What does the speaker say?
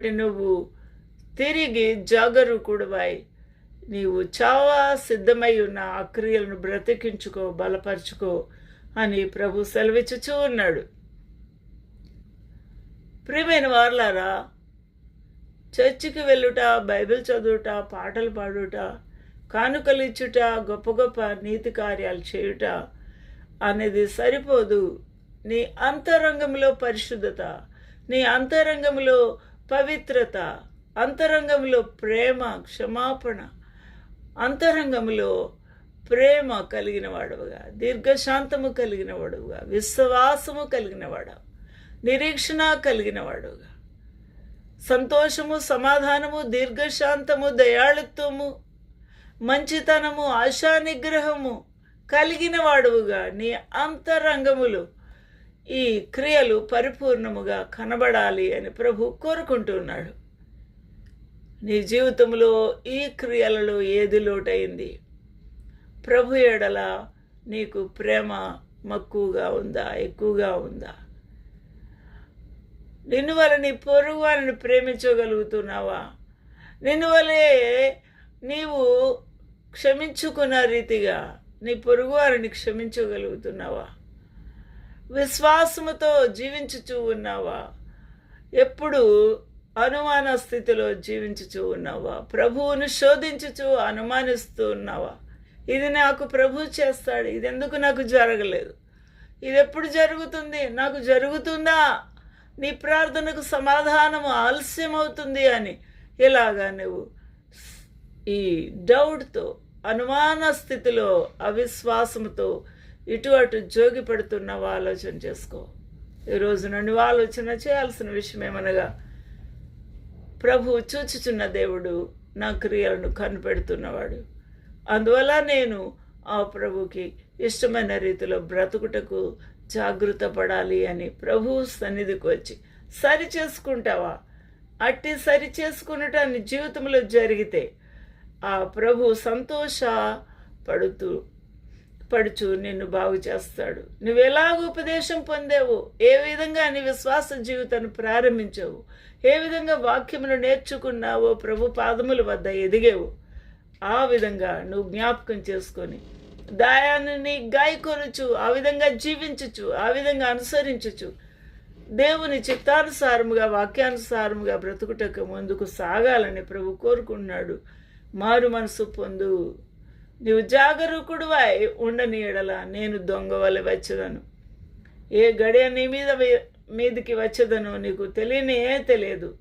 నువ్వు తిరిగి జాగరూకుడువై నీవు చాలా సిద్ధమై ఉన్న ఆ క్రియలను బ్రతికించుకో బలపరుచుకో అని ప్రభు సెలవిచ్చుచూ ఉన్నాడు. ప్రియమైన వార్లారా చర్చికి వెళ్ళుట బైబిల్ చదువుట పాటలు పాడుట కానుకలు ఇచ్చుట గొప్ప గొప్ప నీతి కార్యాలు చేయుట అనేది సరిపోదు. నీ అంతరంగంలో పరిశుద్ధత నీ అంతరంగంలో పవిత్రత అంతరంగంలో ప్రేమ క్షమాపణ అంతరంగంలో ప్రేమ కలిగిన వాడుగా దీర్ఘశాంతము కలిగిన వాడుగా విశ్వాసము కలిగిన వాడు నిరీక్షణ కలిగిన వాడుగా సంతోషము సమాధానము దీర్ఘశాంతము దయాళుత్వము మంచితనము ఆశా నిగ్రహము కలిగిన వాడువుగా నీ అంతరంగములు ఈ క్రియలు పరిపూర్ణముగా కనబడాలి అని ప్రభు కోరుకుంటున్నాడు. నీ జీవితంలో ఈ క్రియలలో ఏది లోటైంది? ప్రభు ఎడల నీకు ప్రేమ మక్కువగా ఉందా? ఎక్కువగా ఉందా? నిన్ను వల్ల నీ పొరుగు వారిని ప్రేమించగలుగుతున్నావా? నిన్ను వలే నీవు క్షమించుకున్న రీతిగా నీ పొరుగు వారిని క్షమించగలుగుతున్నావా? విశ్వాసముతో జీవించుచూ ఉన్నావా? ఎప్పుడు అనుమాన స్థితిలో జీవించుచూ ఉన్నావా? ప్రభువును శోధించుచూ అనుమానిస్తూ ఉన్నావా? ఇది నాకు ప్రభు చేస్తాడు. ఇది ఎందుకు నాకు జరగలేదు? ఇది ఎప్పుడు జరుగుతుంది? నాకు జరుగుతుందా? నీ ప్రార్థనకు సమాధానము ఆలస్యం అవుతుంది అని ఇలాగా నువ్వు ఈ డౌట్తో అనుమాన స్థితిలో అవిశ్వాసంతో ఇటు అటు జోగి పడుతున్నావా ఆలోచన చేసుకో. ఈరోజు నువ్వు ఆలోచన చేయాల్సిన విషయం ఏమనగా ప్రభు చూచుచున్న దేవుడు నా క్రియలను కనిపెడుతున్నవాడు. అందువల్ల నేను ఆ ప్రభుకి ఇష్టమైన రీతిలో బ్రతుకుటకు జాగృత పడాలి అని ప్రభు సన్నిధికి వచ్చి సరి చేసుకుంటావా? అట్టి సరి చేసుకున్నట జీవితంలో జరిగితే ఆ ప్రభు సంతోష పడుతూ పడుచు నిన్ను బాగు చేస్తాడు. నువ్వు ఎలాగ ఉపదేశం పొందావు? ఏ విధంగా నీ విశ్వాస జీవితాన్ని ప్రారంభించావు? ఏ విధంగా వాక్యమును నేర్చుకున్నావో ప్రభు పాదముల వద్ద ఎదిగేవు? ఆ విధంగా నువ్వు జ్ఞాపకం చేసుకొని దాయాన్ని గాయకొనుచు ఆ విధంగా జీవించుచు ఆ విధంగా అనుసరించుచు దేవుని చిత్తానుసారముగా వాక్యానుసారముగా బ్రతుకుటకు ముందుకు సాగాలని ప్రభు కోరుకుంటున్నాడు. మారు మనసు పొందు. నీవు జాగరూకుడువై ఉండని ఎడల నేను దొంగ వలె వచ్చదను. ఏ గడియ నీ మీద వే- మీదికి వచ్చేదను నీకు తెలియనే తెలియదు.